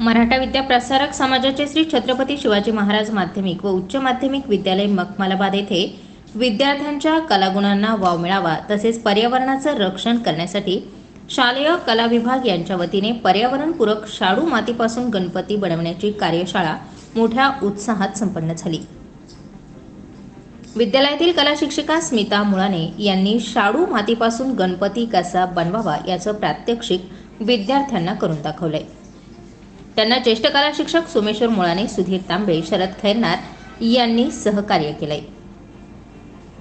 मराठा विद्या प्रसारक समाजाचे श्री छत्रपती शिवाजी महाराज माध्यमिक व उच्च माध्यमिक विद्यालय मखमलाबाद येथे विद्यार्थ्यांच्या कलागुणांना वाव मिळावा तसेच पर्यावरणाचं रक्षण करण्यासाठी शालेय कला विभाग यांच्या वतीने पर्यावरणपूरक शाडू मातीपासून गणपती बनवण्याची कार्यशाळा मोठ्या उत्साहात संपन्न झाली. विद्यालयातील कला शिक्षिका स्मिता मुळाने यांनी शाडू मातीपासून गणपती कसा बनवावा याचं प्रात्यक्षिक विद्यार्थ्यांना करून दाखवलंय. त्यांना ज्येष्ठ कला शिक्षक सोमेश्वर मुळाने सुधीर तांबे शरद खैरनार यांनी सहकार्य केलंय.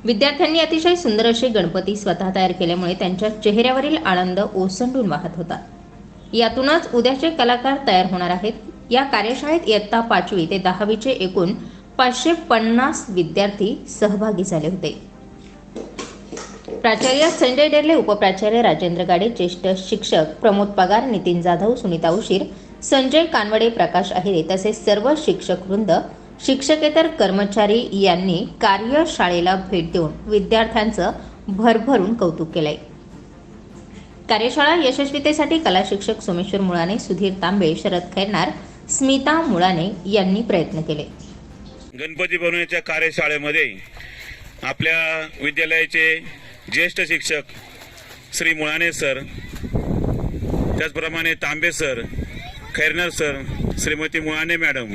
विद्यार्थ्यांनी अतिशय सुंदर असे गणपती स्वतः तयार केल्यामुळे त्यांच्या चेहऱ्यावरील आनंद ओसंडून वाहत होता. यातूनच उद्याचे कलाकार तयार होणार आहेत. या कार्यशाळेत इयत्ता पाचवी ते दहावीचे एकूण पाचशे पन्नास विद्यार्थी सहभागी झाले होते. प्राचार्य संजय डेरले उपप्राचार्य राजेंद्र गाडे ज्येष्ठ शिक्षक प्रमोद पगार नितीन जाधव सुनीता उशीर संजय कानवडे प्रकाश अहिरे तसेच सर्व शिक्षक वृंद शिक्षकेतर कर्मचारी यांनी कार्यशाळेला भेट देऊन विद्यार्थ्यांचं भरभरून कौतुक केलंय. कार्यशाळा यशस्वीतेसाठी कला शिक्षक सोमेश्वर मुळाने सुधीर तांबे शरद खैरनार स्मिता मुळाने यांनी प्रयत्न केले. गणपती बनवण्याच्या कार्यशाळेमध्ये आपल्या विद्यालयाचे ज्येष्ठ शिक्षक श्री मुळाने सर त्याचप्रमाणे Tambe sir Khairnar sir Shrimati Mulane madam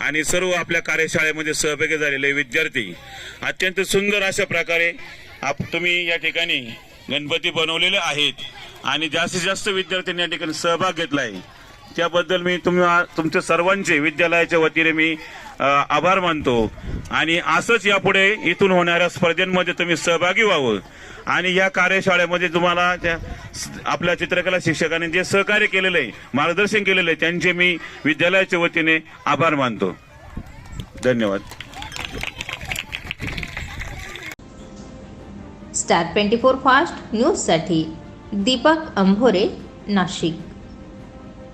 आणि सर्व आपल्या कार्यशाळेमध्ये सहभागी झालेले विद्यार्थी अत्यंत सुंदर अशा प्रकारे आप तुम्ही या ठिकाणी गणपती बनवलेले आहेत आणि जास्तीत जास्त विद्यार्थ्यांनी या ठिकाणी सहभाग घेतला आहे त्याबद्दल मी तुम्ही तुमच्या सर्वांचे विद्यालयाच्या वतीने मी आभार मानतो. आणि असंच यापुढे इथून होणाऱ्या स्पर्धेमध्ये तुम्ही सहभागी व्हावं. आणि या कार्यशाळेमध्ये तुम्हाला त्या आपल्या चित्रकला शिक्षकांनी जे सहकार्य केलेलं आहे मार्गदर्शन केलेलं आहे त्यांचे मी विद्यालयाच्या वतीने आभार मानतो. धन्यवाद. स्टार ट्वेंटी फोर फास्ट न्यूजसाठी दीपक अंभोरे नाशिक.